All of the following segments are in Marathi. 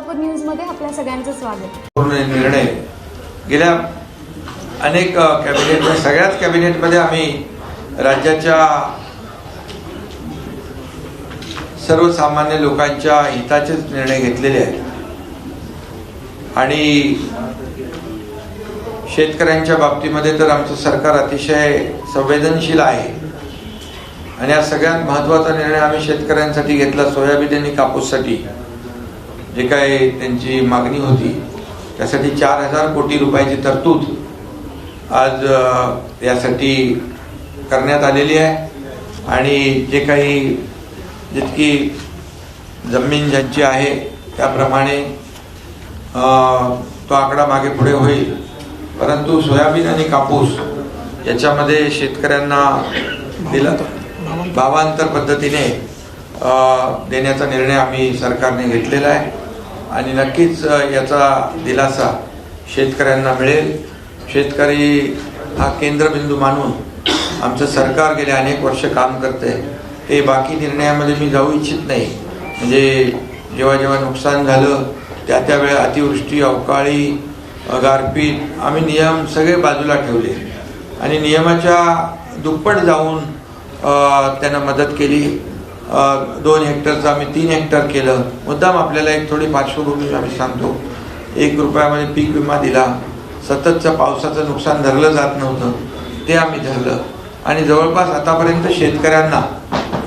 सोलापूर न्यूजमध्ये आपल्या सगळ्यांचं स्वागत. निर्णय गेल्या अनेक कॅबिनेट सगळ्याच कॅबिनेटमध्ये आम्ही राज्याच्या सर्वसामान्य लोकांच्या हिताचेच निर्णय घेतलेले आहेत. आणि शेतकऱ्यांच्या बाबतीमध्ये तर आमचं सरकार अतिशय संवेदनशील आहे. आणि हा सगळ्यात महत्त्वाचा निर्णय आम्ही शेतकऱ्यांसाठी घेतला सोयाबीन आणि कापूससाठी. जे काय त्यांची मागणी होती त्यासाठी चार हजार कोटी रुपयाची तरतूद आज यासाठी करण्यात आलेली आहे. आणि जे काही जितकी जमीन ज्यांची आहे त्याप्रमाणे तो आकडा मागे पुढे होईल. परंतु सोयाबीन आणि कापूस याच्यामध्ये शेतकऱ्यांना दिला. भावांतर पद्धतीने देण्याचा निर्णय आम्ही सरकारने घेतलेला आहे. आणि नक्कीच याचा दिलासा शेतकऱ्यांना मिळेल. शेतकरी हा केंद्रबिंदू मानून आमचं सरकार गेले अनेक वर्ष काम करते ते बाकी निर्णयामध्ये मी जाऊ इच्छित नाही. म्हणजे जेव्हा जेव्हा नुकसान झालं त्या त्यावेळेला अतिवृष्टी अवकाळी गारपीट आम्ही नियम सगळे बाजूला ठेवले. आणि नियमाच्या दुप्पट जाऊन त्यांना मदत केली. दोन हेक्टरचं आम्ही तीन हेक्टर केलं. मुद्दाम आपल्याला एक थोडी पार्श्वभूमी आम्ही सांगतो. एक रुपयामध्ये पीक विमा दिला. सततच्या पावसाचं नुकसान धरलं जात नव्हतं. ते आम्ही धरलं. आणि जवळपास आतापर्यंत शेतकऱ्यांना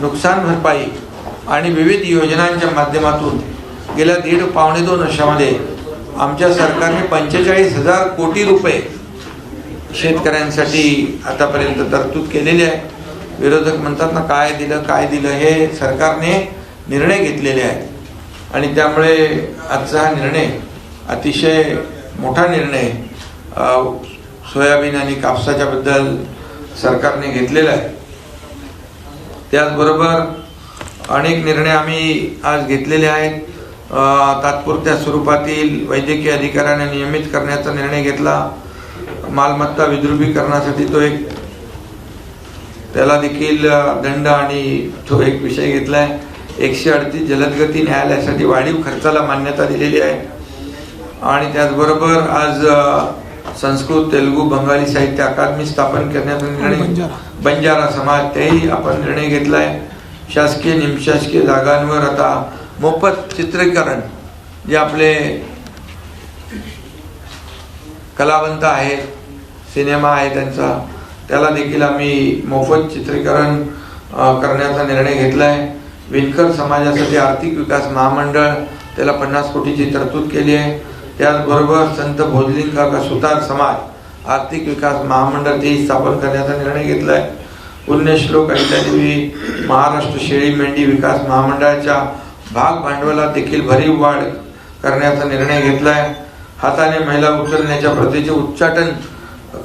नुकसान भरपाई आणि विविध योजनांच्या माध्यमातून गेल्या दीड पावणे दोन वर्षामध्ये आमच्या सरकारने पंचेचाळीस हजार कोटी रुपये शेतकऱ्यांसाठी आतापर्यंत तरतूद केलेली आहे. विरोधक म्हणतात ना काय दिलं काय दिलं हे सरकारने निर्णय घेतलेले आहेत. आणि त्यामुळे आजचा हा निर्णय अतिशय मोठा निर्णय सोयाबीन आणि कापसाच्या बद्दल सरकारने घेतलेला आहे. त्याचबरोबर अनेक निर्णय आम्ही आज घेतलेले आहेत. तात्पुरत्या स्वरूपातील वैद्यकीय अधिकाऱ्यांना नियमित करण्याचा निर्णय घेतला. मालमत्ता विद्रुपीकरणासाठी तो एक त्याला देखील दंड आणि तो एक विषय घेतलाय. एकशे अडतीस जलदगती न्यायालयासाठी वाढीव खर्चाला मान्यता दिलेली आहे. आणि त्याचबरोबर आज संस्कृत तेलुगू बंगाली साहित्य अकादमी स्थापन करण्याचा निर्णय बंजारा. समाज तेही आपण निर्णय घेतलाय. शासकीय निमशासकीय जागांवर आता मोफत चित्रीकरण जे आपले कलावंत आहेत सिनेमा आहे त्यांचा त्याला देखील आम्ही मोफत चित्रीकरण करण्याचा निर्णय घेतला आहे विणकर समाजासाठी आर्थिक विकास महामंडळ त्याला पन्नास कोटीची तरतूद केली आहे. त्याचबरोबर संत भोजलिंग का सुतार समाज आर्थिक विकास महामंडळ तेही स्थापन करण्याचा निर्णय घेतला आहे पुण्यश्लोक अहिल्यादेवी महाराष्ट्र शेळी मेंढी विकास महामंडळाच्या भाग भांडवलात देखील भरीव वाढ करण्याचा निर्णय घेतला आहे हाताने महिला उचलण्याच्या प्रथेचे उच्चाटन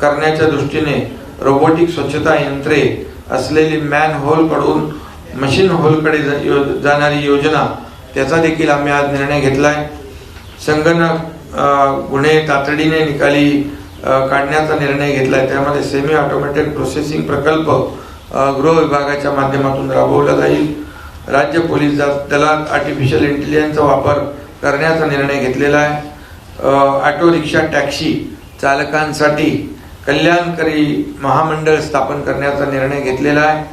करण्याच्या दृष्टीने रोबोटिक स्वच्छता यंत्रे असलेली मॅन होलकडून मशीन होलकडे जा- यो- जाणारी योजना त्याचा देखील आम्ही आज निर्णय घेतलाय. संगणक गुन्हे तातडीने निकाली काढण्याचा निर्णय घेतलाय. त्यामध्ये सेमी ऑटोमॅटिक प्रोसेसिंग प्रकल्प गृह विभागाच्या माध्यमातून राबवला जाईल. राज्य पोलीस दलात आर्टिफिशियल इंटेलिजन्सचा वापर करण्याचा निर्णय घेतलेला आहे. ऑटो रिक्षा टॅक्सी चालकांसाठी कल्याणकारी महामंडळ स्थापन करण्याचा निर्णय घेतलेला आहे.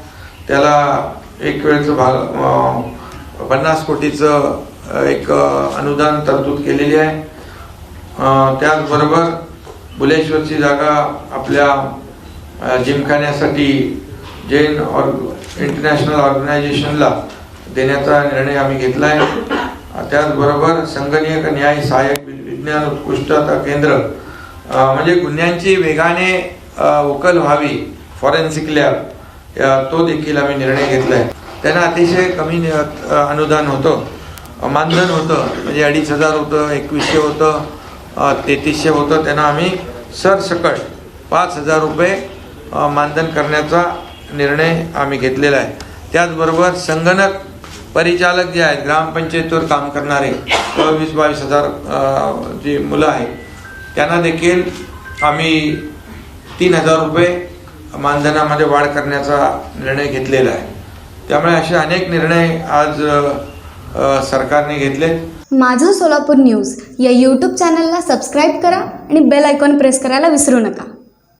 त्याला एक वेळचं भाग पन्नास कोटीचं एक अनुदान तरतूद केलेली आहे. त्याचबरोबर बुलेश्वरची जागा आपल्या जिमखान्यासाठी जैन ऑर्ग इंटरनॅशनल ऑर्गनायझेशनला देण्याचा निर्णय आम्ही घेतला आहे. त्याचबरोबर संगणीय न्याय सहाय्यक विज्ञान उत्कृष्टता केंद्र म्हणजे गुन्ह्यांची वेगाने उकल व्हावी फॉरेन्सिक लॅब तो देखील आम्ही निर्णय घेतला आहे त्यांना अतिशय कमी अनुदान होतं. मानधन होतं म्हणजे अडीच हजार होतं एकवीसशे होतं तेहतीसशे होतं. त्यांना आम्ही सरसकट पाच हजार रुपये मानधन करण्याचा निर्णय आम्ही घेतलेला आहे. त्याचबरोबर संगणक परिचालक जे आहेत ग्रामपंचायतीवर काम करणारे वीस बावीस हजार जी मुलं आहेत त्यांना देखील आम्ही तीन हजार रुपये मानधनामध्ये वाढ करण्याचा निर्णय घेतलेला आहे. त्यामुळे असे अनेक निर्णय आज सरकारने घेतले. माझं सोलापूर न्यूज या यूट्यूब चॅनलला सबस्क्राईब करा आणि बेल आयकॉन प्रेस करायला विसरू नका.